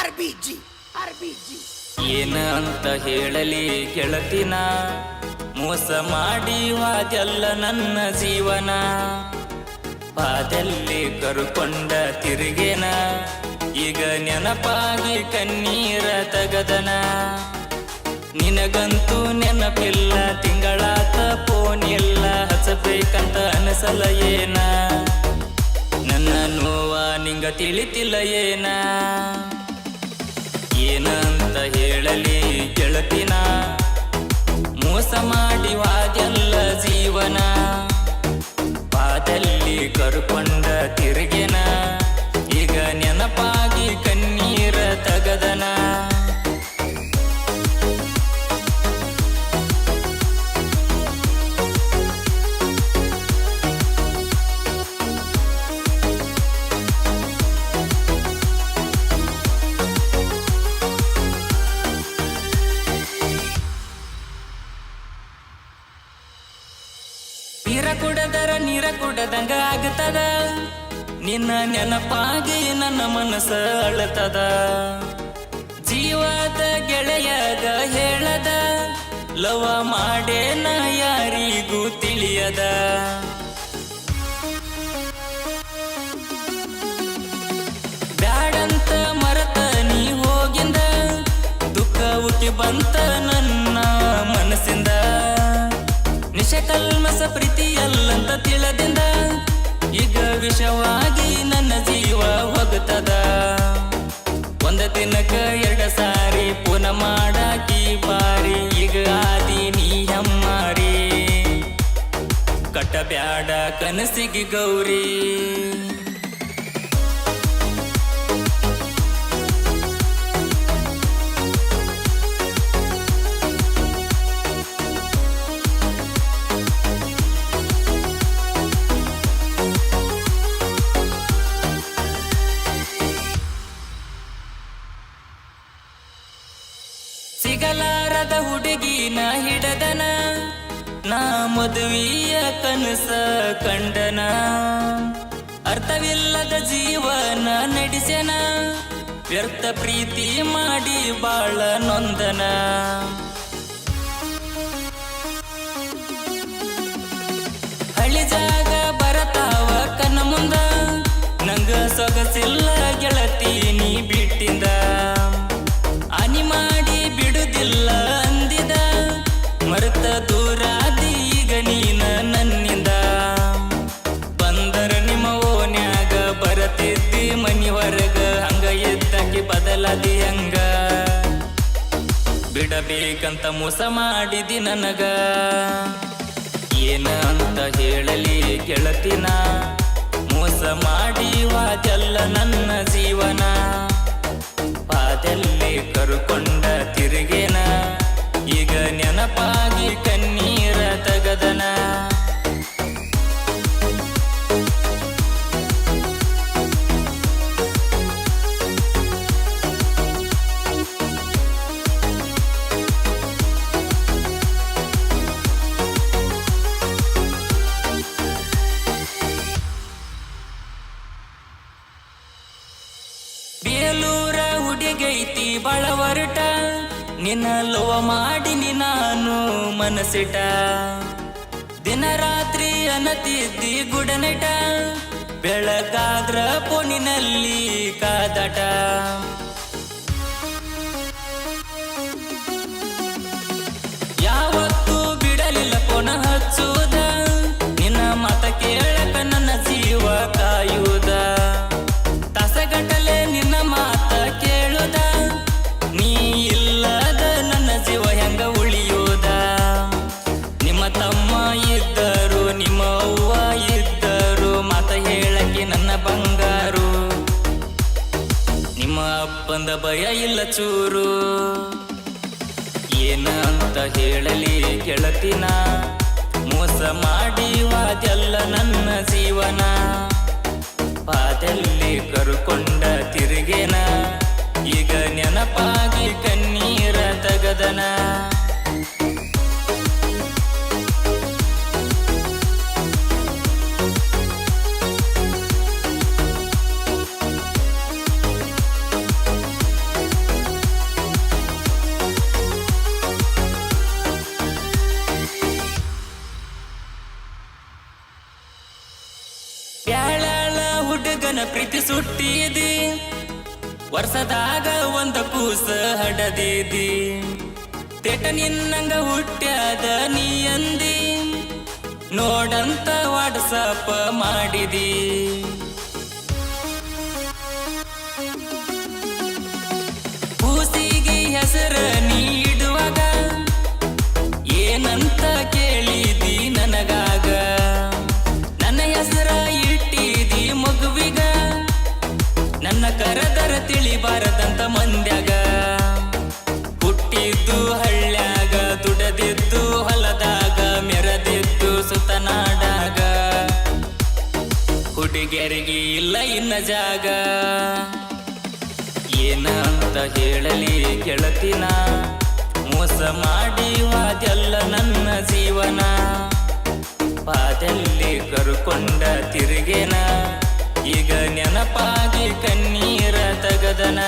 ಆರ್ಬಿಜಿ ಏನ ಅಂತ ಹೇಳಲಿ ಗೆಳತಿನ, ಮೋಸ ಮಾಡಿ ವಾದೆಲ್ಲ ನನ್ನ ಜೀವನ. ಪಾದಲ್ಲಿ ಕರುಕೊಂಡ ತಿರುಗೇನ, ಈಗ ನೆನಪಾಗಿ ಕಣ್ಣೀರ ತಗದನ. ನಿನಗಂತೂ ನೆನಪಿಲ್ಲ, ತಿಂಗಳಾತ ಫೋನ್ ಇಲ್ಲ ಹಚ್ಚಬೇಕಂತ ಅನಸಲ ಏನ? ನನ್ನ ನೋವ ನಿಂಗ ತಿಳಿತಿಲ್ಲ ಏನ? ಏನಂತ ಹೇಳಲಿ ಗೆಳತಿನ? ಮೋಸ ಮಾಡಿವಾಗೆಲ್ಲ ಜೀವನ? ಪಾದಲ್ಲಿ ಕರ್ಕೊಂಡ ನೀರ ಕುಡದರ ನೀರ ಕುಡದಂಗ ಆಗ್ತದ. ನಿನ್ನ ನೆನಪಾಗಿ ನನ್ನ ಮನಸ್ಸ ಅಳತದ. ಜೀವದ ಗೆಳೆಯದ ಹೇಳದ. ಲವ ಮಾಡೇನ ಯಾರಿಗೂ ತಿಳಿಯದ. ಈಗ ವಿಷವಾಗಿ ನನ್ನ ಜೀವ ಹೋಗುತ್ತದ ಒಂದ ದಿನಕ್ಕ ಎರಡ ಸಾರಿ ಪುನ ಮಾಡಾಕಿ ಬಾರಿ, ಈಗ ಆದಿ ನೀ ಹೆಮ್ಮಾರಿ. ಕಟ್ಟಬ್ಯಾಡ ಕನಸಿಗೆ ಗೌರಿ. ಸಿಗಲಾರದ ಹುಡುಗಿನ ಹಿಡದನ, ನಾ ಮದುವೆಯ ಕನಸ ಕಂಡನ. ಅರ್ಥವಿಲ್ಲದ ಜೀವನ ನಡೆಸನ, ವ್ಯರ್ಥ ಪ್ರೀತಿ ಮಾಡಿ ಬಾಳ ನೊಂದನ. ಹಳಿ ಮರೆತ ದೂರಾದಿ ಈಗ ನೀನ ನನ್ನಿಂದ. ಬಂದರ ನಿಮ್ಮ ಓನ್ಯಾಗ ಬರತಿದ್ದಿ ಮನಿ ಹಂಗ ಇದ್ದಕ್ಕೆ ಬದಲಾದಿ ಹಂಗ. ಬಿಡಬೇಕಂತ ಮೋಸ ಮಾಡಿದಿ ನನಗ. ಏನ ಅಂತ ಹೇಳಲಿ ಗೆಳತಿನ. ಮೋಸ ಮಾಡಿ ವಾದೆಲ್ಲ ನನ್ನ ಜೀವನ. ಹುಡುಗೈತಿ ಬಳ ಹೊರಟ ನಿನ್ನ ಲೋವ ಮಾಡಿನಿ ನಾನು ಮನಸ್ಸಿಟ. ದಿನ ರಾತ್ರಿ ಅನತಿದ್ದಿ ಗುಡನಟ, ಬೆಳಗಾದ್ರ ಪೊನಿನಲ್ಲಿ ಕಾದಟ. ಭಯ ಇಲ್ಲ ಚೂರು. ಏನ ಅಂತ ಹೇಳಲಿ ಗೆಳತಿನ. ಮೋಸ ಮಾಡಿ ವಾದೆಲ್ಲ ನನ್ನ ಜೀವನ. ಪಾದಲ್ಲಿ ಕರುಕೊಂಡ ತಿರುಗೇನ. ಈಗ ನೆನಪಾಗಿ ಪ್ರೀತಿ ಸುಟ್ಟಿದಿ. ವರ್ಷದಾಗ ಒಂದ ಕೂಸ ಹಡದಿದಿ. ತೆಟ ನಿನ್ನಂಗ ಹುಟ್ಟ್ಯಾದ ನೀ ಅಂದಿ. ನೋಡಂತ ವಾಟ್ಸಪ್ ಮಾಡಿದಿ. ನನ್ನ ಕರದರ ತಿಳಿಬಾರದಂತ ಮಂದ್ಯಾಗ. ಹುಟ್ಟಿದ್ದು ಹಳ್ಳ್ಯಾಗ, ದುಡದಿದ್ದು ಹೊಲದಾಗ, ಮೆರೆದಿದ್ದು ಸುತನಾಡಾಗ ಹುಡುಗಿಯರಿಗೆ ಇಲ್ಲ ಇನ್ನ ಜಾಗ. ಏನಂತ ಹೇಳಲಿ ಗೆಳತಿನ. ಮೋಸ ಮಾಡಿವಾದೆಲ್ಲ ನನ್ನ ಜೀವನ. ಪಾದಲ್ಲಿ ಕರುಕೊಂಡ ತಿರುಗೇನ. ಈಗ ನೆನಪಾಗಿ ಕಣ್ಣೀರ ತಗದನ?